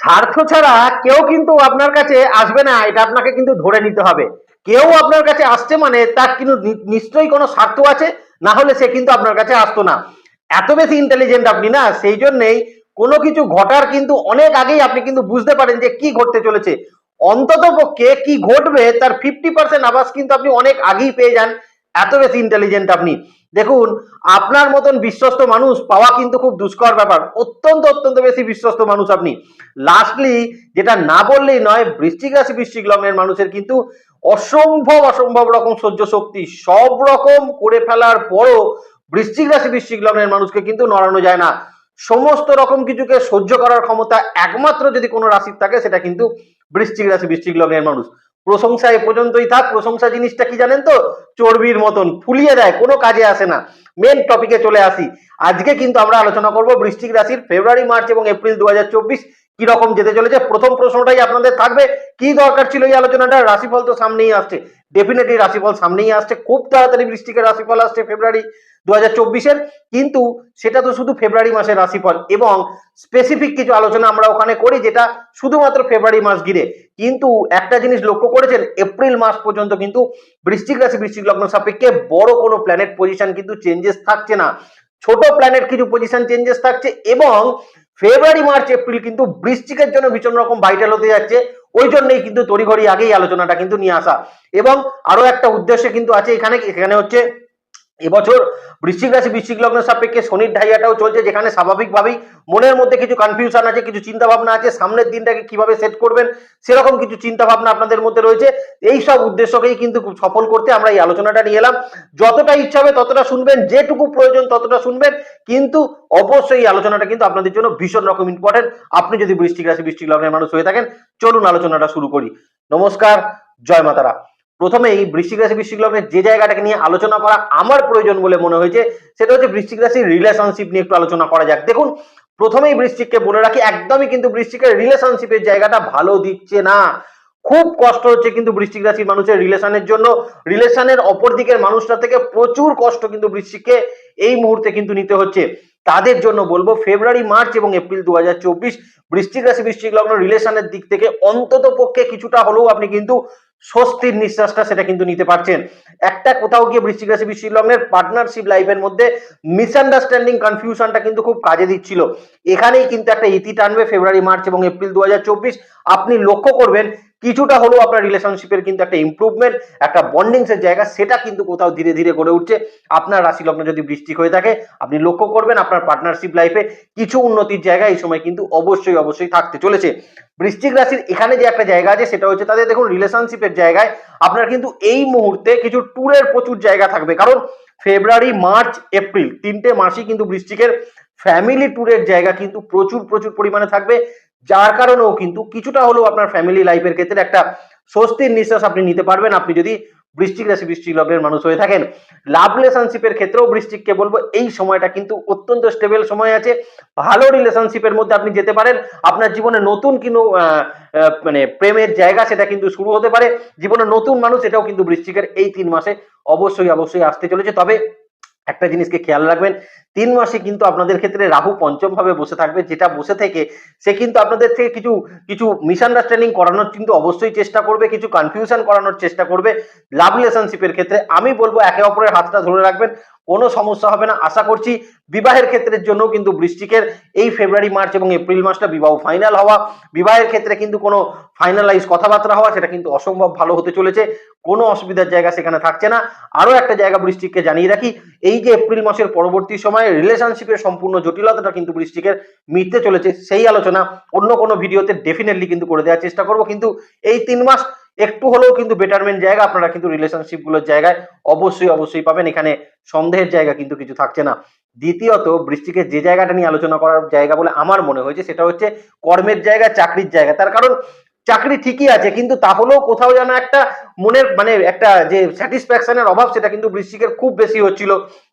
স্বার্থ ছাড়া কেউ কিন্তু আপনার কাছে আসবে না, এটা আপনাকে কিন্তু ধরে নিতে হবে। কেউ আপনার কাছে আসছে মানে তার কিন্তু নিশ্চয়ই কোনো স্বার্থ আছে, না হলে সে কিন্তু আপনার কাছে আসতো না। এত বেশি ইন্টেলিজেন্ট আপনি না, সেই জন্যেই কোনো কিছু ঘটার কিন্তু অনেক আগেই আপনি কিন্তু বুঝতে পারেন যে কি ঘটতে চলেছে। অন্তত পক্ষে কি ঘটবে, তার ফিফটি পার্সেন্ট আবাস কিন্তু আপনি অনেক আগেই পেয়ে যান, এত বেশি ইন্টেলিজেন্ট আপনি। দেখুন, আপনার মতন বিশ্বস্ত মানুষ পাওয়া কিন্তু খুব দুষ্কর ব্যাপার। অত্যন্ত অত্যন্ত বেশি বিশ্বস্ত মানুষ আপনি। লাস্টলি যেটা না বললেই নয়, বৃশ্চিক রাশি, বৃশ্চিক লগ্নের মানুষের কিন্তু অসম্ভব অসম্ভব রকম সহ্য শক্তি সব রকম করে ফেলার পরও বৃশ্চিক রাশি, বৃশ্চিক লগ্নের মানুষকে কিন্তু নড়ানো যায় না। সমস্ত রকম কিছুকে সহ্য করার ক্ষমতা একমাত্র যদি কোনো রাশির থাকে, সেটা কিন্তু বৃশ্চিক রাশি, বৃশ্চিক লগ্নের মানুষ। প্রশংসা এ পর্যন্তই থাক। প্রশংসা জিনিসটা কি জানেন তো? চর্বির মতন। ফুলিয়ে দেয়, কোনো কাজে আসে না। মেন টপিকে চলে আসি। আজকে কিন্তু আমরা আলোচনা করব বৃষ্টিক রাশির ফেব্রুয়ারি মার্চ এবং এপ্রিল দু হাজার চব্বিশ কি রকম যেতে চলেছে? প্রথম প্রশ্নটাই আপনাদের থাকবে। কি দরকার ছিল এই আলোচনাটা? রাশিফল তো সামনেই আসছে। ডেফিনেটলি রাশিফল সামনেই আসছে। খুব তাড়াতাড়ি বৃষ্টিকে রাশিফল আসছে ফেব্রুয়ারি দু হাজার চব্বিশের। কিন্তু সেটা তো শুধু ফেব্রুয়ারি মাসের রাশিফল এবং স্পেসিফিক কিছু আলোচনা আমরা ওখানে করি যেটা শুধুমাত্র ফেব্রুয়ারি মাস ঘিরে। কিন্তু একটা জিনিস লক্ষ্য করেছেন এপ্রিল মাস পর্যন্ত কিন্তু বৃশ্চিক রাশি বৃশ্চিক লগ্ন সাপেক্ষে বড় কোনো প্ল্যানেট পজিশন কিন্তু চেঞ্জেস থাকছে না। ছোট প্ল্যানেট কিছু পজিশন চেঞ্জেস থাকছে এবং ফেব্রুয়ারি মার্চ এপ্রিল কিন্তু বৃষ্টিকের জন্য ভীষণ রকম ভাইটাল হতে যাচ্ছে। ওই জন্যই কিন্তু তড়িঘড়ি আগেই আলোচনাটা কিন্তু নিয়ে আসা। এবং আরও একটা উদ্দেশ্য কিন্তু আছে এখানে এখানে হচ্ছে এবছর বৃশ্চিক রাশি, বৃশ্চিক লগ্নের সাপেক্ষে শনির ঢাইয়াটাও চলছে, যেখানে স্বাভাবিকভাবেই মনের মধ্যে কিছু কনফিউশন আছে, কিছু চিন্তা ভাবনা আছে, সামনের দিনটাকে কীভাবে সেট করবেন, সেরকম কিছু চিন্তা ভাবনা আপনাদের মধ্যে রয়েছে। এই সব উদ্দেশ্যকেই কিন্তু সফল করতে আমরা এই আলোচনাটা নিয়ে এলাম। যতটা ইচ্ছা হবে ততটা শুনবেন, যেটুকু প্রয়োজন ততটা শুনবেন, কিন্তু অবশ্যই এই আলোচনাটা কিন্তু আপনাদের জন্য ভীষণ রকম ইম্পর্টেন্ট আপনি যদি বৃষ্টিক রাশি বৃষ্টিক লগ্নের মানুষ হয়ে থাকেন, চলুন আলোচনাটা শুরু করি। নমস্কার, জয় মাতারা। প্রথমেই বৃশ্চিক রাশি, বৃশ্চিক লগ্নের যে জায়গাটাকে নিয়ে আলোচনা করা আমার প্রয়োজন বলে মনে হয়েছে, সেটা হচ্ছে বৃশ্চিক রাশির রিলেশনশিপ নিয়ে একটু আলোচনা করা যাক। দেখুন, প্রথমেই বৃশ্চিককে বলে রাখি, একদমই কিন্তু বৃশ্চিকের রিলেশনশিপের জায়গাটা ভালো দিচ্ছে না। খুব কষ্ট হচ্ছে কিন্তু বৃশ্চিক রাশির মানুষের রিলেশনের জন্য। রিলেশনের অপর দিকের মানুষটা থেকে প্রচুর কষ্ট কিন্তু বৃশ্চিককে এই মুহূর্তে কিন্তু নিতে হচ্ছে। তাদের জন্য বলব, ফেব্রুয়ারি, মার্চ এবং এপ্রিল দু বৃশ্চিক রাশি, বৃশ্চিক লগ্ন রিলেশনের দিক থেকে অন্তত পক্ষে কিছুটা হলেও আপনি কিন্তু স্বস্তির নিঃশ্বাসটা সেটা কিন্তু নিতে পারছেন। একটা কোথাও গিয়ে বৃশ্চিক রাশি, বৃশ্চিক লগ্নের পার্টনারশিপ লাইফের মধ্যে মিসআন্ডারস্ট্যান্ডিং কনফিউশনটা কিন্তু খুব কাজে দিচ্ছিল। এখানেই কিন্তু একটা ইতি টানবে ফেব্রুয়ারি, মার্চ এবং এপ্রিল দু হাজার চব্বিশ। আপনি লক্ষ্য করবেন কিছুটা হলেও আপনার রিলেশনশিপের কিন্তু একটা ইমপ্রুভমেন্ট একটা বন্ডিংসের জায়গা, সেটা কিন্তু কোথাও ধীরে ধীরে গড়ে উঠছে। আপনার রাশি লগ্ন যদি বৃষ্টিক হয়ে থাকে, আপনি লক্ষ্য করবেন আপনার পার্টনারশিপ লাইফে কিছু উন্নতির জায়গা এই সময় কিন্তু অবশ্যই অবশ্যই থাকতে চলেছে। বৃশ্চিক রাশির এখানে যে একটা জায়গা আছে, সেটা হচ্ছে তাদের দেখুন রিলেশনশিপের জায়গায় আপনার কিন্তু এই মুহূর্তে কিছু ট্যুরের প্রচুর জায়গা থাকবে। কারণ ফেব্রুয়ারি, মার্চ, এপ্রিল তিনটে মাসই কিন্তু বৃশ্চিকের ফ্যামিলি ট্যুরের জায়গা কিন্তু প্রচুর প্রচুর পরিমাণে থাকবে। যার কারণেও কিন্তু কিছুটা হলেও আপনার ফ্যামিলি লাইফের ক্ষেত্রে একটা স্বস্তির নিঃশ্বাস আপনি নিতে পারবেন। আপনি যদি বৃষ্টিক রাশি, বৃষ্টিক লগ্নের মানুষ হয়ে থাকেন লাভ রিলেশনশিপের ক্ষেত্রেও বৃষ্টিককে বলব, এই সময়টা কিন্তু অত্যন্ত স্টেবল সময় আছে। ভালো রিলেশনশিপের মধ্যে আপনি যেতে পারেন। আপনার জীবনে নতুন কিন্তু মানে প্রেমের জায়গা সেটা কিন্তু শুরু হতে পারে। জীবনে নতুন মানুষ এটাও কিন্তু বৃষ্টিকের এই তিন মাসে অবশ্যই অবশ্যই আসতে চলেছে। তবে একটা জিনিসকে খেয়াল রাখবেন, তিন মাসে কিন্তু আপনাদের ক্ষেত্রে রাহু পঞ্চম ভাবে বসে থাকবে, যেটা বসে থেকে সে কিন্তু আপনাদের থেকে কিছু কিছু মিসআন্ডারস্ট্যান্ডিং করানোর কিন্তু অবশ্যই চেষ্টা করবে, কিছু কনফিউশন করানোর চেষ্টা করবে। লাভ রিলেশনশিপের ক্ষেত্রে আমি বলব একে অপরের হাতটা ধরে রাখবেন। কোনো সমস্যা হবে না। আশা করছি বিবাহের ক্ষেত্রের জন্য কিন্তু বৃষ্টিকের এই ফেব্রুয়ারি মার্চ এবং এপ্রিল মাসটা বিবাহ ফাইনাল হওয়া, বিবাহের ক্ষেত্রে কিন্তু কোনো ফাইনালাইজ কথাবার্তা হওয়া, সেটা কিন্তু অসম্ভব ভালো হতে চলেছে। কোনো অসুবিধার জায়গা সেখানে থাকছে না। আরও একটা জায়গা বৃষ্টিককে জানিয়ে রাখি, এই যে এপ্রিল মাসের পরবর্তী সময়ে রিলেশনশিপের সম্পূর্ণ জটিলতাটা কিন্তু বৃষ্টিকের মিটতে চলেছে। সেই আলোচনা অন্য কোনো ভিডিওতে ডেফিনেটলি কিন্তু করে দেওয়ার চেষ্টা করব। কিন্তু এই তিন মাস একটু হলেও কিন্তু বেটারমেন্ট জায়গা, আপনারা কিন্তু রিলেশনশিপগুলোর জায়গায় অবশ্যই অবশ্যই পাবেন। এখানে সন্দেহের জায়গা কিন্তু কিছু থাকছে না। দ্বিতীয়ত, বৃষ্টিকে যে জায়গাটা নিয়ে আলোচনা করার জায়গা বলে আমার মনে হয়েছে, সেটা হচ্ছে কর্মের জায়গা, চাকরির জায়গা। তার কারণ চাকরি ঠিকই আছে, কিন্তু তাহলেও কোথাও যেন একটা মনের মানে একটা যে স্যাটিসফ্যাকশনের অভাব সেটা কিন্তু বৃশ্চিকের খুব বেশি হচ্ছিল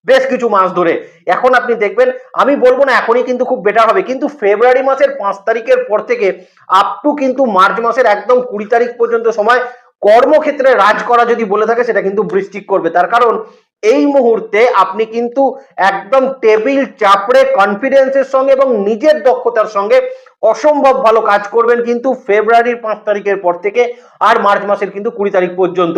বেশ কিছু মাস ধরে। এখন আপনি দেখবেন, আমি বলব না এখনই কিন্তু খুব বেটার হবে, কিন্তু ফেব্রুয়ারি মাসের পাঁচ তারিখের পর থেকে আপ টু কিন্তু মার্চ মাসের একদম কুড়ি তারিখ পর্যন্ত সময় কর্মক্ষেত্রে রাজ করা যদি বলে থাকে, সেটা কিন্তু বৃষ্টিক করবে। তার কারণ এই মুহূর্তে আপনি কিন্তু একদম টেবিল চাপড়ে কনফিডেন্সের সঙ্গে এবং নিজের দক্ষতার সঙ্গে অসম্ভব ভালো কাজ করবেন কিন্তু ফেব্রুয়ারির পাঁচ তারিখের পর থেকে আর মার্চ মাসের কিন্তু কুড়ি তারিখ পর্যন্ত।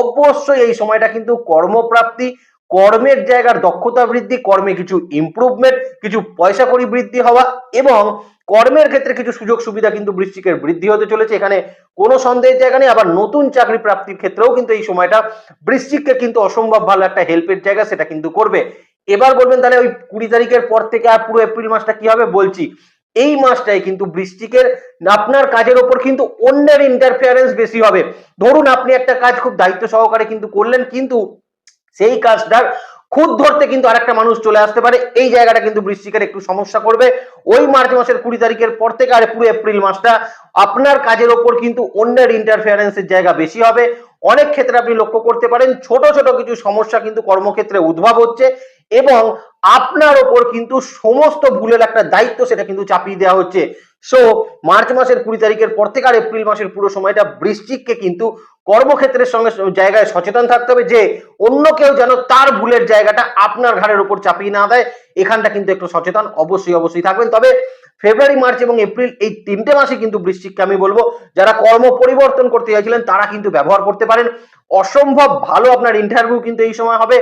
অবশ্যই এই সময়টা কিন্তু কর্মপ্রাপ্তি, কর্মের জায়গার দক্ষতা বৃদ্ধি, কর্মে কিছু ইমপ্রুভমেন্ট কিছু পয়সা করি বৃদ্ধি হওয়া এবং কর্মের ক্ষেত্রে কিছু সুযোগ সুবিধা কিন্তু বৃশ্চিকের বৃদ্ধি হতে চলেছে। এখানে কোনো সন্দেহের জায়গা নেই। আবার নতুন চাকরি প্রাপ্তির ক্ষেত্রেও কিন্তু এই সময়টা বৃশ্চিককে কিন্তু অসম্ভব ভালো একটা হেল্পের জায়গা সেটা কিন্তু করবে। এবার বলবেন তাহলে ওই কুড়ি তারিখের পর থেকে আর পুরো এপ্রিল মাসটা কি হবে বলছি। এই মাসটাই কিন্তু বৃষ্টিকের আপনার কাজের ওপর কিন্তু অন্যের ইন্টারফিয়ারেন্স বেশি হবে। ধরুন আপনি একটা কাজ খুব দায়িত্ব সহকারে কিন্তু করলেন, কিন্তু সেই কাজটার খুদ ধরতে কিন্তু আরেকটা মানুষ চলে আসতে পারে। এই জায়গাটা কিন্তু বৃশ্চিকের একটু সমস্যা করবে। ওই মার্চ মাসের কুড়ি তারিখের পর থেকে আর পুরো এপ্রিল মাসটা আপনার কাজের ওপর কিন্তু অন্যের ইন্টারফিয়ারেন্সের জায়গা বেশি হবে। অনেক ক্ষেত্রে আপনি লক্ষ্য করতে পারেন, ছোট ছোট কিছু সমস্যা কিন্তু কর্মক্ষেত্রে উদ্ভব হচ্ছে এবং আপনার ওপর কিন্তু সমস্ত ভুলের একটা দায়িত্ব সেটা কিন্তু চাপিয়ে দেওয়া হচ্ছে। সো মার্চ মাসের কুড়ি তারিখের পর থেকে আর এপ্রিল মাসের পুরো সময়টা বৃষ্টিককে কিন্তু কর্মক্ষেত্রের সঙ্গে জায়গায় সচেতন থাকতে হবে যে অন্য কেউ যেন তার ভুলের জায়গাটা আপনার ঘাড়ের উপর চাপিয়ে না দেয়। এখানটা কিন্তু একটু সচেতন, অবশ্যই অবশ্যই থাকবেন। তবে ফেব্রুয়ারি, মার্চ এবং এপ্রিল এই তিনটে মাসে কিন্তু বৃশ্চিককে আমি বলব, যারা কর্ম পরিবর্তন করতে চাইছিলেন তারা কিন্তু ব্যবহার করতে পারেন। অসম্ভব ভালো আপনার ইন্টারভিউ কিন্তু এই সময় হবে।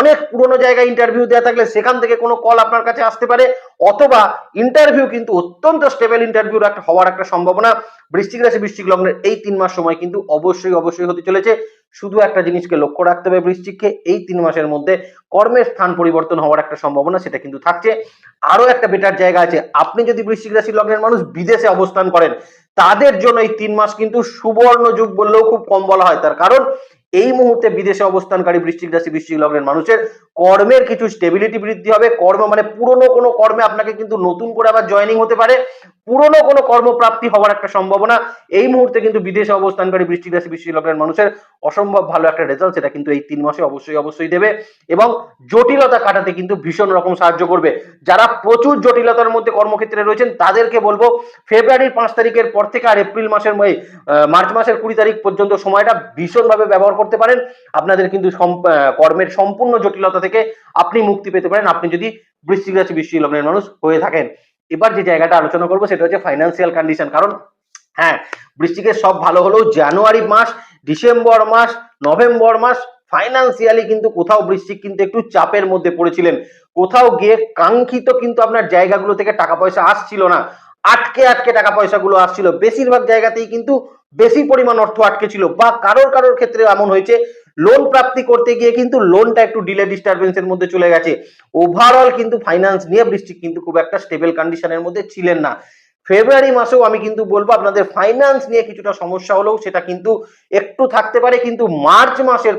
অনেক পুরনো জায়গায় ইন্টারভিউ দেওয়া থাকলে সেখান থেকে কোনো কল আপনার কাছে আসতে পারে, অথবা ইন্টারভিউ কিন্তু অত্যন্ত স্টেবল ইন্টারভিউ একটা হওয়ার একটা সম্ভাবনা। বৃশ্চিক রাশি, বৃশ্চিক লগ্নের এই তিন মাস সময় কিন্তু অবশ্যই অবশ্যই হতে চলেছে। শুধু একটা জিনিসকে লক্ষ্য রাখতে হবে বৃশ্চিককে, এই তিন মাসের মধ্যে কর্মের স্থান পরিবর্তন হওয়ার একটা সম্ভাবনা সেটা কিন্তু থাকছে। আরও একটা বেটার জায়গা আছে, আপনি যদি বৃশ্চিক রাশি লগ্নের মানুষ বিদেশে অবস্থান করেন, তাদের জন্য এই তিন মাস কিন্তু সুবর্ণ যুগ বললেও খুব কম বলা হয়। তার কারণ এই মুহূর্তে বিদেশে অবস্থানকারী বৃশ্চিক রাশি, বৃশ্চিক লগ্নের মানুষের কর্মের কিছু স্টেবিলিটি বৃদ্ধি হবে। কর্ম মানে পুরনো কোনো কর্মে আপনাকে কিন্তু নতুন করে আবার জয়েনিং হতে পারে। পুরনো কোনো কর্মপ্রাপ্তি হওয়ার একটা সম্ভাবনা। এই মুহূর্তে কিন্তু বিদেশে অবস্থানকারী বৃষ্টিক রাশি বৃষ্টিক লগ্নের মানুষের অসম্ভব ভালো একটা রেজাল্ট সেটা কিন্তু এই তিন মাসে অবশ্যই অবশ্যই দেবে এবং জটিলতা কাটাতে কিন্তু ভীষণ রকম সাহায্য করবে। যারা প্রচুর জটিলতার মধ্যে কর্মক্ষেত্রে রয়েছেন, তাদেরকে বলব ফেব্রুয়ারির পাঁচ তারিখের পর থেকে আর এপ্রিল মাসের মার্চ মাসের কুড়ি তারিখ পর্যন্ত সময়টা ভীষণভাবে ব্যবহার করতে পারেন। আপনাদের কিন্তু কর্মের সম্পূর্ণ জটিলতা থেকে আপনি মুক্তি পেতে পারেন। আপনি যদি বৃশ্চিক রাশি, বৃশ্চিক লগ্নের মানুষ হয়ে থাকেন। এবার যে জায়গাটা আলোচনা করব, সেটা হচ্ছে ফাইন্যান্সিয়াল কন্ডিশন কারণ হ্যাঁ বৃশ্চিকের সব ভালো হলেও জানুয়ারি মাস, ডিসেম্বর মাস, নভেম্বর মাস ফাইন্যান্সিয়ালি কিন্তু কোথাও বৃশ্চিক কিন্তু একটু চাপের মধ্যে পড়েছিলেন। কোথাও গিয়ে কাঙ্ক্ষিত কিন্তু আপনার জায়গাগুলো থেকে টাকা পয়সা আসছিল না। আটকে আটকে টাকা পয়সাগুলো আসছিল। বেশিরভাগ জায়গাতেই কিন্তু বেশি পরিমাণ অর্থ আটকে ছিল বা কারোর কারোর ক্ষেত্রে এমন হয়েছে লোন প্রাপ্তি করতে গিয়ে কিন্তু লোনটা একটু ডিলে ডিস্টারবেন্সের মধ্যে চলে গেছে। ওভারঅল কিন্তু ফাইন্যান্স নিয়ে বৃষ্টি কিন্তু খুব একটা স্টেবল কন্ডিশনের মধ্যে ছিলেন না। ফেব্রুয়ারি মাসেও আমি কিন্তু বলব আপনাদের ফাইন্যান্স নিয়ে কিছুটা সমস্যা হলেও সেটা কিন্তু একটু থাকতে পারে, কিন্তু মার্চ মাসের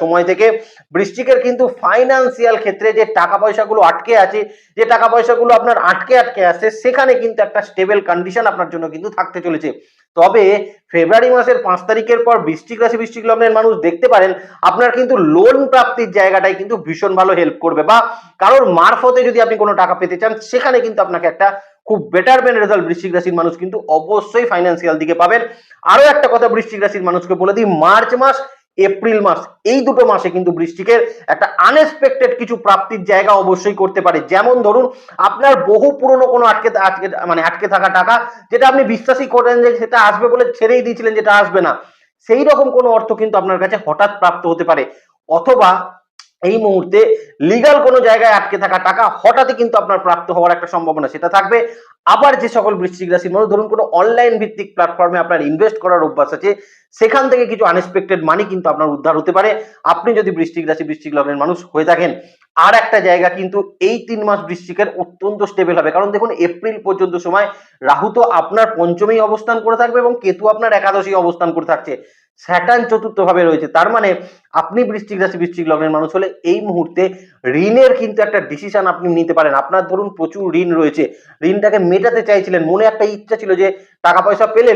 সময় থেকে বৃষ্টিকের কিন্তু ফাইন্যান্সিয়াল ক্ষেত্রে যে টাকা পয়সাগুলো আটকে আছে, যে টাকা পয়সাগুলো আপনার আটকে আটকে আছে, সেখানে কিন্তু একটা স্টেবল কন্ডিশন আপনার জন্য কিন্তু থাকতে চলেছে। তবে ফেব্রুয়ারি মাসের পাঁচ তারিখের পর বৃষ্টিক রাশি, বৃষ্টিক লগ্নের মানুষ দেখতে পারেন আপনার কিন্তু লোন প্রাপ্তির জায়গাটাই কিন্তু ভীষণ ভালো হেল্প করবে বা কারোর মারফতে যদি আপনি কোনো টাকা পেতে চান, সেখানে কিন্তু আপনাকে একটা খুব বেটার বেন রেজাল্ট বৃশ্চিক রাশির মানুষ কিন্তু অবশ্যই ফাইন্যান্সিয়াল দিকে পাবেন। আরও একটা কথা বৃশ্চিক রাশির মানুষকে বলে দিই, মার্চ মাস এপ্রিল মাস, এই দুটো মাসে কিন্তু বৃষ্টিকের একটা আনএক্সপেক্টেড কিছু প্রাপ্তির জায়গা অবশ্যই করতে পারে। যেমন ধরুন, আপনার বহু পুরনো কোনো আটকে আটকে মানে আটকে থাকা টাকা, যেটা আপনি বিশ্বাসই করেন যে সেটা আসবে বলে ছেড়েই দিয়েছিলেন যেটা আসবে না। সেই রকম কোনো অর্থ কিন্তু আপনার কাছে হঠাৎ প্রাপ্ত হতে পারে। অথবা এই মুহূর্তে লিগাল কোনো জায়গায় আটকে থাকা টাকা হঠাৎই কিন্তু আপনার প্রাপ্ত হওয়ার একটা সম্ভাবনা সেটা থাকবে। আবার যে সকল বৃশ্চিক রাশির মানুষ ধরুন কোনো অনলাইন ভিত্তিক প্ল্যাটফর্মে আপনার ইনভেস্ট করার অভ্যাস আছে, সেখান থেকে কিছু আনএক্সপেক্টেড মানি কিন্তু আপনার উদ্ধার হতে পারে। আপনি যদি বৃশ্চিক রাশি, বৃশ্চিক লগ্নের মানুষ হয়ে থাকেন, আর একটা জায়গা কিন্তু এই তিন মাস বৃশ্চিকের অত্যন্ত স্টেবল হবে। কারণ দেখুন এপ্রিল পর্যন্ত সময় রাহু তো আপনার পঞ্চমেই অবস্থান করে থাকবে এবং কেতু আপনার একাদশী অবস্থান করে থাকছে। স্যাটার্ন চতুর্থ ভাবে রয়েছে। তার মানে আপনি বৃষ্টিক রাশি বৃষ্টিক লগ্নের মানুষ হলে এই মুহূর্তে ঋণের কিন্তু একটা ডিসিশন আপনি নিতে পারেন। আপনার ধরুন প্রচুর ঋণ রয়েছে। ঋণটাকে মেটাতে চাইছিলেন, মনে একটা ইচ্ছা ছিল যে টাকা পয়সা পেলে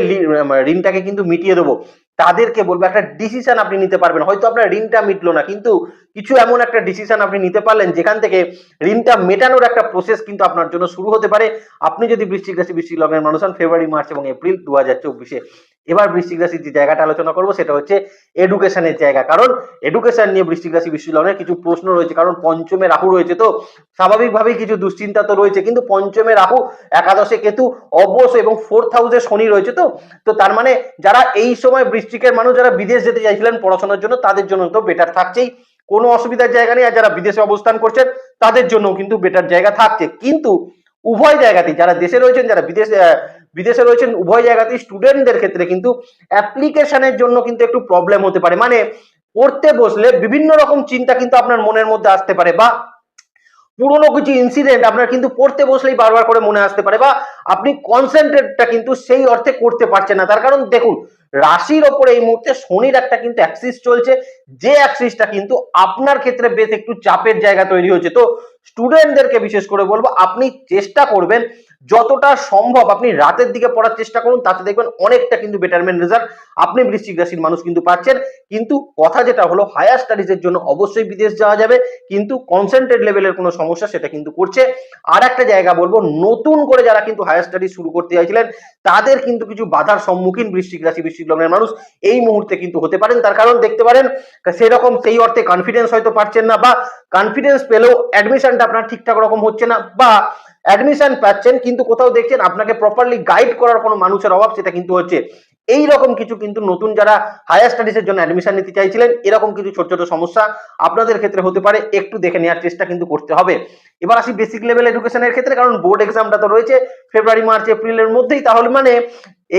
ঋণটাকে কিন্তু মিটিয়ে দেবো। তাদেরকে বলব, একটা ডিসিশন আপনি নিতে পারবেন। হয়তো আপনার ঋণটা মিটলো না, কিন্তু কিছু এমন একটা ডিসিশন আপনি নিতে পারলেন যেখান থেকে ঋণটা মেটানোর একটা প্রসেস কিন্তু আপনার জন্য শুরু হতে পারে। আপনি যদি বৃশ্চিক রাশি, বৃশ্চিক লগ্নের মানুষ হন ফেব্রুয়ারি মার্চ এবং এপ্রিল দু হাজার চব্বিশে। এবার বৃশ্চিক রাশির যে জায়গাটা আলোচনা করব সেটা হচ্ছে এডুকেশনের জায়গা। কারণ এডুকেশন নিয়ে বৃশ্চিক রাশি বিশ্বলগ্নের কিছু প্রশ্ন রয়েছে। কারণ পঞ্চমে রাহু রয়েছে তো স্বাভাবিকভাবেই কিছু দুশ্চিন্তা তো রয়েছে। কিন্তু পঞ্চমে রাহু, একাদশে কেতু অবশ্য এবং ফোর্থ হাউসে শনি রয়েছে তো। তো তার মানে যারা এই সময় বৃষ্টিকের মানুষ, যারা বিদেশ যেতে চাইছিলেন পড়াশোনার জন্য, তাদের জন্য তো বেটার থাকছেই। কোনো অসুবিধার জায়গা নেই, আর যারা বিদেশে অবস্থান করছেন, তাদের জন্য কিন্তু বেটার জায়গা থাকছে। কিন্তু উভয় জায়গাতেই, যারা দেশে রয়েছেন, যারা বিদেশে বিদেশে রয়েছেন, উভয় জায়গাতেই স্টুডেন্টদের ক্ষেত্রে কিন্তু অ্যাপ্লিকেশনের জন্য কিন্তু একটু প্রবলেম হতে পারে। মানে পড়তে বসলে বিভিন্ন রকম চিন্তা কিন্তু আপনার মনের মধ্যে আসতে পারে বা পুরোনো কিছু ইনসিডেন্ট আপনার কিন্তু পড়তে বসলেই বারবার করে মনে আসতে পারে বা আপনি কনসেন্ট্রেটটা কিন্তু সেই অর্থে করতে পারছেন না। তার কারণ দেখুন রাশির ওপরে এই মুহূর্তে শনির একটা কিন্তু অ্যাক্সিস চলছে। যে অ্যাক্সিসটা কিন্তু আপনার ক্ষেত্রে বেশ একটু চাপের জায়গা তৈরি হচ্ছে তো স্টুডেন্টদেরকে বিশেষ করে বলব, আপনি চেষ্টা করবেন যতটা সম্ভব আপনি রাতের দিকে পড়ার চেষ্টা করুন, তাতে দেখবেন অনেকটা কিন্তু বেটারমেন্ট রেজাল্ট আপনি বৃশ্চিক রাশির মানুষ কিন্তু পাচ্ছেন। কিন্তু কথা যেটা হলো হায়ার স্টাডিজের জন্য অবশ্যই বিদেশ যাওয়া যাবে। কিন্তু কনসেন্ট্রেট লেভেলের কোনো সমস্যা সেটা কিন্তু করছে। আর একটা জায়গা বলব, নতুন করে যারা কিন্তু হায়ার স্টাডি শুরু করতে চাইছিলেন, তাদের কিন্তু কিছু বাধার সম্মুখীন বৃশ্চিক রাশি, বৃশ্চিক লগ্নের মানুষ এই মুহূর্তে কিন্তু হতে পারেন। তার কারণ দেখতে পারেন, সেরকম সেই অর্থে কনফিডেন্স হয়তো পাচ্ছেন না বা কনফিডেন্স পেলেও অ্যাডমিশনটা আপনার ঠিকঠাক রকম হচ্ছে না বা অ্যাডমিশন পাচ্ছেন, কিন্তু কোথাও দেখছেন আপনাকে প্রপারলি গাইড করার কোনো মানুষের অভাব, সেটা কিন্তু হচ্ছে এই রকম কিছু কিন্তু নতুন যারা হায়ার স্টাডিজের জন্য অ্যাডমিশন নিতে চাইছিলেন, এরকম কিছু ছোট ছোট সমস্যা আপনাদের ক্ষেত্রে হতে পারে, একটু দেখে নেওয়ার চেষ্টা কিন্তু করতে হবে। এবার আসি বেসিক লেভেল এডুকেশনের ক্ষেত্রে, কারণ বোর্ড এক্সামটা তো রয়েছে ফেব্রুয়ারি মার্চ এপ্রিলের মধ্যেই। তাহলে মানে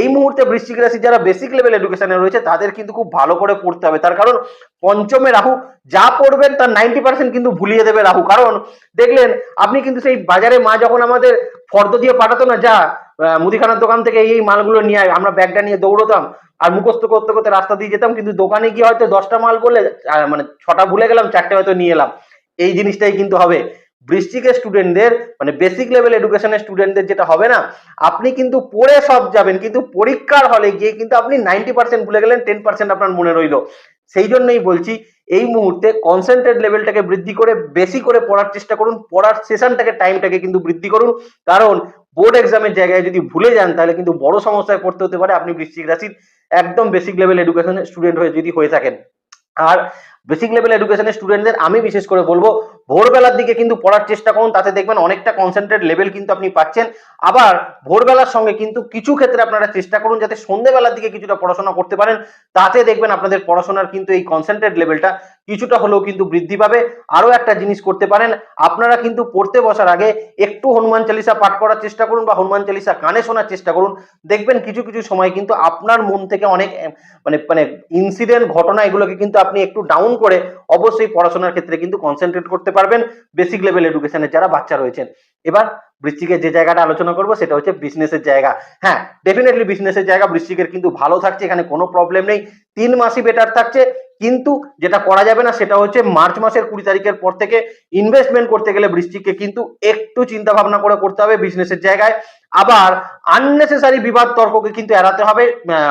এই মুহূর্তে বৃশ্চিক রাশি যারা বেসিক লেভেল এডুকেশনে রয়েছে, তাদের কিন্তু খুব ভালো করে পড়তে হবে। তার কারণ পঞ্চমে রাহু যা পড়বেন, তার নাইনটি পার্সেন্ট কিন্তু ভুলিয়ে দেবে রাহু। কারণ দেখলেন, আপনি কিন্তু সেই বাজারে মা যখন আমাদের ফর্দ দিয়ে পাঠাতো না, যা মুদিখানার দোকান থেকে এই মালগুলো নিয়ে আয়। আমরা ব্যাগটা নিয়ে দৌড়তাম আর মুখস্থ করতে করতে রাস্তা দিয়ে যেতাম। কিন্তু দোকানে গিয়ে হয়তো দশটা মাল বললে মানে ছটা ভুলে গেলাম, চারটে হয়তো নিয়ে এলাম। এই জিনিসটাই কিন্তু হবে। বৃষ্টিকের স্টুডেন্টদের মানে বেসিক লেভেল এডুকেশনের স্টুডেন্টদের যেটা হবে না, আপনি কিন্তু পড়ে সব যাবেন। কিন্তু পরীক্ষার হলে গিয়ে কিন্তু আপনি নাইনটি পার্সেন্ট ভুলে গেলেন টেন পার্সেন্ট আপনার মনে রইল। সেই জন্যই বলছি, এই মুহূর্তে কনসেন্ট্রেট লেভেলটাকে বৃদ্ধি করে, বেশি করে পড়ার চেষ্টা করুন। পড়ার সেশনটাকে টাইমটাকে কিন্তু বৃদ্ধি করুন। কারণ বোর্ড এক্সামের জায়গায় যদি ভুলে যান, তাহলে কিন্তু বড় সমস্যায় পড়তে হতে পারে। আপনি বৃশ্চিক রাশির একদম বেসিক লেভেল এডুকেশনের স্টুডেন্ট হয়ে যদি হয়ে থাকেন। আর বেসিক লেভেল এডুকেশনের স্টুডেন্টদের আমি বিশেষ করে বলব, ভোরবেলার দিকে কিন্তু পড়ার চেষ্টা করুন, তাতে দেখবেন অনেকটা কনসেন্ট্রেট লেভেল কিন্তু আপনি পাচ্ছেন। আবার ভোরবেলার সঙ্গে কিন্তু কিছু ক্ষেত্রে আপনারা চেষ্টা করুন, যাতে সন্ধ্যেবেলার দিকে কিছুটা পড়াশোনা করতে পারেন। তাতে দেখবেন আপনাদের পড়াশোনার কিন্তু এই কনসেন্ট্রেট লেভেলটা কিছুটা হলেও কিন্তু বৃদ্ধি পাবে। আরও একটা জিনিস করতে পারেন, আপনারা কিন্তু পড়তে বসার আগে একটু হনুমান চালিসা পাঠ করার চেষ্টা করুন বা হনুমান চালিসা কানে শোনার চেষ্টা করুন। দেখবেন কিছু কিছু সময় কিন্তু আপনার মন থেকে অনেক মানে মানে ইনসিডেন্ট ঘটনা এগুলোকে কিন্তু আপনি একটু ডাউন করে অবশ্যই পড়াশোনার ক্ষেত্রে কিন্তু কনসেন্ট্রেট করতে পারবেন। বেসিক লেভেল এডুকেশনের যারা বাচ্চা রয়েছেন। এবার বৃশ্চিকের যে জায়গাটা আলোচনা করব সেটা হচ্ছে বিজনেসের জায়গা। হ্যাঁ ডেফিনেটলি বিজনেসের জায়গা, বৃশ্চিকের কিন্তু ভালো থাকছে, এখানে কোনো প্রবলেম নেই। তিন মাসই বেটার থাকছে, কিন্তু যেটা করা যাবে না সেটা হচ্ছে মার্চ মাসের কুড়ি তারিখের পর থেকে ইনভেস্টমেন্ট করতে গেলে বৃষ্টিকে কিন্তু একটু চিন্তা ভাবনা করে করতে হবে বিজনেসের জায়গায়। আবার আননেসেসারি বিবাদ তর্ককে কিন্তু এড়াতে হবে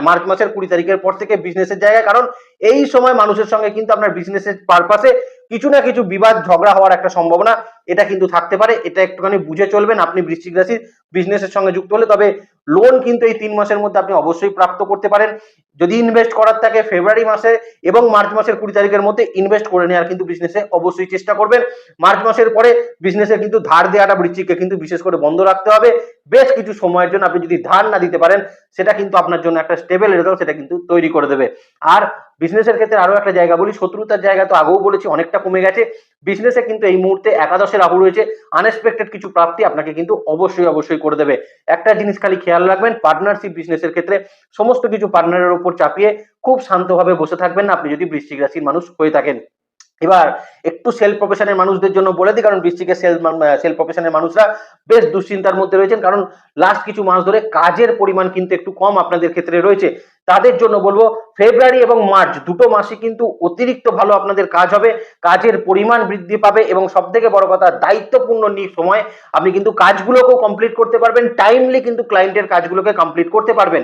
মার্চ মাসের কুড়ি তারিখের পর থেকে বিজনেসের জায়গায়, কারণ এই সময় মানুষের সঙ্গে কিন্তু আপনার বিজনেসের পারপাসে কিছু না কিছু বিবাদ, ঝগড়া হওয়ার একটা সম্ভাবনা এটা কিন্তু থাকতে পারে। এটা একটুখানি বুঝে চলবেন আপনি বৃশ্চিক রাশির বিজনেসের সঙ্গে যুক্ত হলে। তবে লোন কিন্তু এই তিন মাসের মধ্যে আপনি অবশ্যই প্রাপ্ত করতে পারেন। যদি ইনভেস্ট করার থাকে ফেব্রুয়ারি মাসে এবং মার্চ মাসের কুড়ি তারিখের মধ্যে ইনভেস্ট করে নেওয়ার কিন্তু বিজনেসে অবশ্যই চেষ্টা করবেন। মার্চ মাসের পরে বিজনেসে কিন্তু ধার দেওয়াটা বৃশ্চিককে কিন্তু বিশেষ করে বন্ধ রাখতে হবে। বেশ কিছু সময়ের জন্য আপনি যদি ধার না দিতে পারেন, সেটা কিন্তু আপনার জন্য একটা স্টেবল রেজাল্ট সেটা কিন্তু তৈরি করে দেবে। আর বিজনেসের ক্ষেত্রে আরও একটা জায়গা বলি, শত্রুতার জায়গা তো আগেও বলেছি, অনেকটা কমে গেছে। বিজনেসে কিন্তু এই মুহূর্তে একাদশে রাহু রয়েছে। আনএক্সপেক্টেড কিছু প্রাপ্তি আপনাকে কিন্তু অবশ্যই অবশ্যই করে দেবে। একটা জিনিস খালি খেয়াল রাখবেন পার্টনারশিপ বিজনেসের ক্ষেত্রে সমস্ত কিছু পার্টনারের উপর চাপিয়ে খুব শান্তভাবে বসে থাকবেন আপনি যদি বৃশ্চিক রাশির মানুষ হয়ে থাকেন। এবার একটু সেলফ প্রফেশনের মানুষদের জন্য বলে দিই, কারণ বৃশ্চিকের সেল সেলফ প্রফেশনের মানুষরা বেশ দুশ্চিন্তার মধ্যে রয়েছেন। কারণ লাস্ট কিছু মাস ধরে কাজের পরিমাণ কিন্তু একটু কম আপনাদের ক্ষেত্রে রয়েছে। তাদের জন্য বলব ফেব্রুয়ারি এবং মার্চ দুটো মাসে কিন্তু অতিরিক্ত ভালো আপনাদের কাজ হবে। কাজের পরিমাণ বৃদ্ধি পাবে এবং সব থেকে বড় কথা, দায়িত্বপূর্ণ সময় আপনি কিন্তু কাজগুলোকেও কমপ্লিট করতে পারবেন। টাইমলি কিন্তু ক্লায়েন্টের কাজগুলোকে কমপ্লিট করতে পারবেন।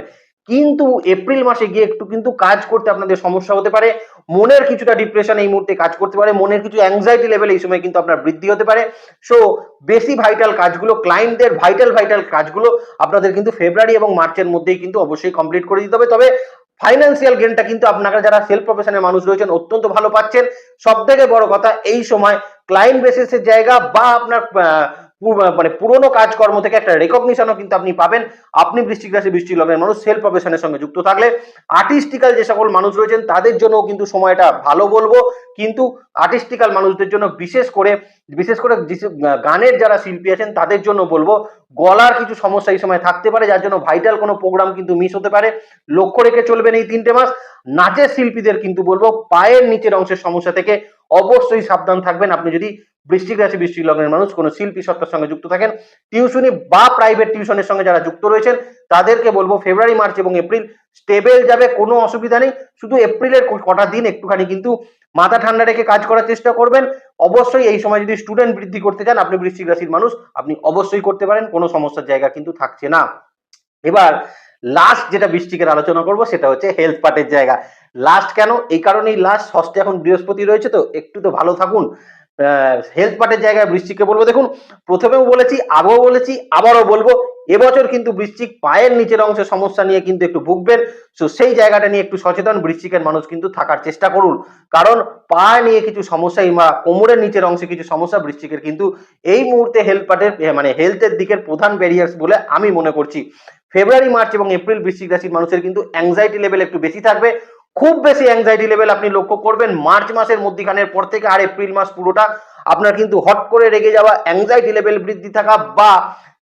কিন্তু এপ্রিল মাসে গিয়ে একটু কিন্তু কাজ করতে আপনাদের সমস্যা হতে পারে। মনের কিছুটা ডিপ্রেশন এই মুহূর্তে কাজ করতে পারে। মনের কিছু অ্যাংজাইটি লেভেল এই সময় কিন্তু আপনার বৃদ্ধি হতে পারে। সো বেশি ভাইটাল কাজগুলো ক্লায়েন্টদের ভাইটাল ভাইটাল কাজগুলো আপনাদের কিন্তু ফেব্রুয়ারি এবং মার্চের মধ্যেই কিন্তু অবশ্যই কমপ্লিট করে দিতে হবে। তবে ফাইন্যান্সিয়াল গেনটা কিন্তু আপনারা যারা সেলফ প্রফেশনের মানুষ রয়েছেন, অত্যন্ত ভালো পাচ্ছেন। সব থেকে বড় কথা, এই সময় ক্লায়েন্ট বেসিসের জায়গা বা আপনার মানে পুরোনো কাজকর্ম থেকে একটা রেকগনিশনও কিন্তু আপনি পাবেন। আপনি বৃষ্টিক রাশি, বৃষ্টিক লগ্নের মানুষ সেলফ প্রফেশনের সঙ্গে যুক্ত থাকলে আর্টিস্টিক্যাল যে সকল মানুষ রয়েছেন, তাদের জন্য কিন্তু সময়টা ভালো বলব। কিন্তু আর্টিস্টিক্যাল মানুষদের জন্য বিশেষ করে বিশেষ করে গানের যারা শিল্পী আছেন, তাদের জন্য বলব, গলার কিছু সমস্যা এই সময় থাকতে পারে, যার জন্য ভাইটাল কোনো প্রোগ্রাম কিন্তু মিস হতে পারে। লক্ষ্য রেখে চলবেন এই তিনটে মাস। নাচের শিল্পীদের কিন্তু বলব, পায়ের নিচের অংশের সমস্যা থেকে অবশ্যই সাবধান থাকবেন। আপনি যদি বৃষ্টিক রাশি, বৃষ্টিক লগ্নের মানুষ, কোনো শিল্পী, সত্তার সঙ্গে যুক্ত থাকেন। টিউশনি বা প্রাইভেট টিউশনের সঙ্গে যারা যুক্ত রয়েছেন, তাদেরকে বলব ফেব্রুয়ারি মার্চ এবং এপ্রিল স্টেবেল যাবে, কোনো অসুবিধা নেই। শুধু এপ্রিলের কটা দিন একটুখানি কিন্তু মাথা ঠান্ডা রেখে কাজ করার চেষ্টা করবেন। অবশ্যই এই সময় যদি স্টুডেন্ট বৃদ্ধি করতে চান, আপনি বৃষ্টিক রাশির মানুষ, আপনি অবশ্যই করতে পারেন, কোনো সমস্যার জায়গা কিন্তু থাকছে না। এবার লাস্ট যেটা বৃষ্টিকের আলোচনা করব, সেটা হচ্ছে হেলথ পার্টের জায়গা। লাস্ট কেন? এই কারণেই লাস্ট ষষ্ঠে এখন বৃহস্পতি রয়েছে তো, একটু তো ভালো থাকুন। হেলথ পার্টের জায়গায় বৃষ্টিককে বলব। দেখুন, প্রথমেও বলেছি, আগেও বলেছি, আবারও বলব, এবছর কিন্তু বৃশ্চিক পায়ের নিচের অংশে সমস্যা নিয়ে কিন্তু একটু ভুগবেন। তো সেই জায়গাটা নিয়ে একটু সচেতন বৃশ্চিকের মানুষ কিন্তু থাকার চেষ্টা করুন। কারণ, পা নিয়ে কিছু সমস্যা কিংবা কোমরের নিচের অংশে কিছু সমস্যা বৃশ্চিকের কিন্তু এই মুহূর্তে হেলথ পার্টের মানে হেলথের দিকের প্রধান ব্যারিয়ার্স বলে আমি মনে করছি। ফেব্রুয়ারি মার্চ এবং এপ্রিল বৃশ্চিক রাশির মানুষের কিন্তু অ্যাংজাইটি লেভেল একটু বেশি থাকবে। খুব বেশি অ্যাংজাইটি লেভেল আপনি লক্ষ্য করবেন, মার্চ মাসের মধ্যিখানের পর থেকে আর এপ্রিল মাস পুরোটা আপনার কিন্তু হট করে রেগে যাওয়া অ্যাংজাইটি লেভেল বৃদ্ধি থাকা বা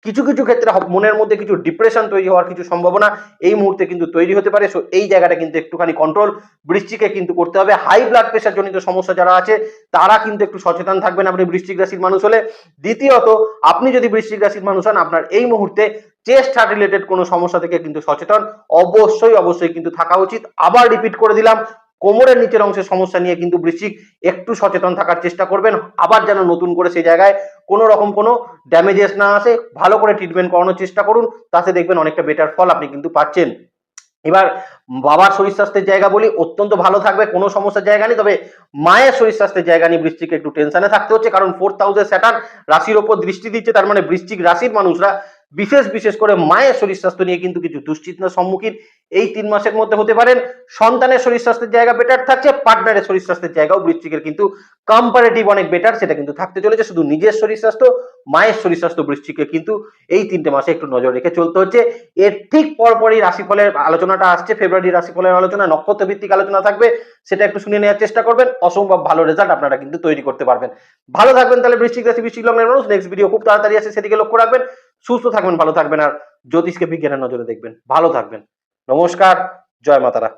কিছু কিছু ক্ষেত্রে মনের মধ্যে কিছু ডিপ্রেশন তৈরি হওয়ার কিছু সম্ভাবনা এই মুহূর্তে কিন্তু তৈরি হতে পারে। সো এই জায়গাটা কিন্তু একটুখানি কন্ট্রোল বৃষ্টিকে কিন্তু করতে হবে। হাই ব্লাড প্রেশার জনিত সমস্যা যারা আছে, তারা কিন্তু একটু সচেতন থাকবেন আপনি বৃশ্চিক রাশির মানুষ হলে। দ্বিতীয়ত, আপনি যদি বৃশ্চিক রাশির মানুষ হন, আপনার এই মুহূর্তে চেস্ট হার্ট রিলেটেড কোনো সমস্যা থেকে কিন্তু সচেতন। অবশ্যই অবশ্যই কিন্তু থাকা উচিত। আবার রিপিট করে দিলাম কোমরের নিচের অংশের সমস্যা নিয়ে কিন্তু বৃশ্চিক একটু সচেতন থাকার চেষ্টা করবেন। আবার যেন নতুন করে সেই জায়গায় কোনো রকম কোনো ড্যামেজেস না আসে, ভালো করে ট্রিটমেন্ট করানোর চেষ্টা করুন, তাতে দেখবেন অনেকটা বেটার ফল আপনি কিন্তু পাচ্ছেন। এবার বাবার শরীর স্বাস্থ্যের জায়গা বলি, অত্যন্ত ভালো থাকবে, কোনো সমস্যার জায়গা নেই, তবে মায়ের শরীর স্বাস্থ্যের জায়গা নিয়ে বৃষ্টিকে একটু টেনশনে থাকতে হচ্ছে, কারণ ফোর্থ হাউসের স্যাটার্ন রাশির ওপর দৃষ্টি দিচ্ছে, তার মানে বৃষ্টিক রাশির মানুষরা বিশেষ বিশেষ করে মায়ের শরীর স্বাস্থ্য নিয়ে কিন্তু কিছু দুশ্চিন্তার সম্মুখীন এই তিন মাসের মধ্যে হতে পারেন। সন্তানের শরীর স্বাস্থ্যের জায়গা বেটার থাকছে পার্টনারের শরীর স্বাস্থ্যের জায়গাও বৃশ্চিকের কিন্তু কম্পারেটিভ অনেক বেটার সেটা কিন্তু থাকতে চলেছে। শুধু নিজের শরীর স্বাস্থ্য, মায়ের শরীর স্বাস্থ্য বৃশ্চিকে কিন্তু এই তিনটে মাসে একটু নজর রেখে চলতে হচ্ছে। এর ঠিক পরপরই রাশিফলের আলোচনাটা আসছে ফেব্রুয়ারি রাশিফলের আলোচনা নক্ষত্র ভিত্তিক আলোচনা থাকবে, সেটা একটু শুনে নেওয়ার চেষ্টা করবেন। অসম্ভব ভালো রেজাল্ট আপনারা কিন্তু তৈরি করতে পারবেন। ভালো থাকবেন তাহলে বৃশ্চিক রাশি, বৃশ্চিক লগ্নের মানুষ। নেক্সট ভিডিও খুব তাড়াতাড়ি আসে, সেদিকে লক্ষ্য রাখবেন। সুস্থ থাকবেন ভালো থাকবেন আর জ্যোতিষকে বিজ্ঞানের নজরে দেখবেন। ভালো থাকবেন। নমস্কার জয় মাতারা।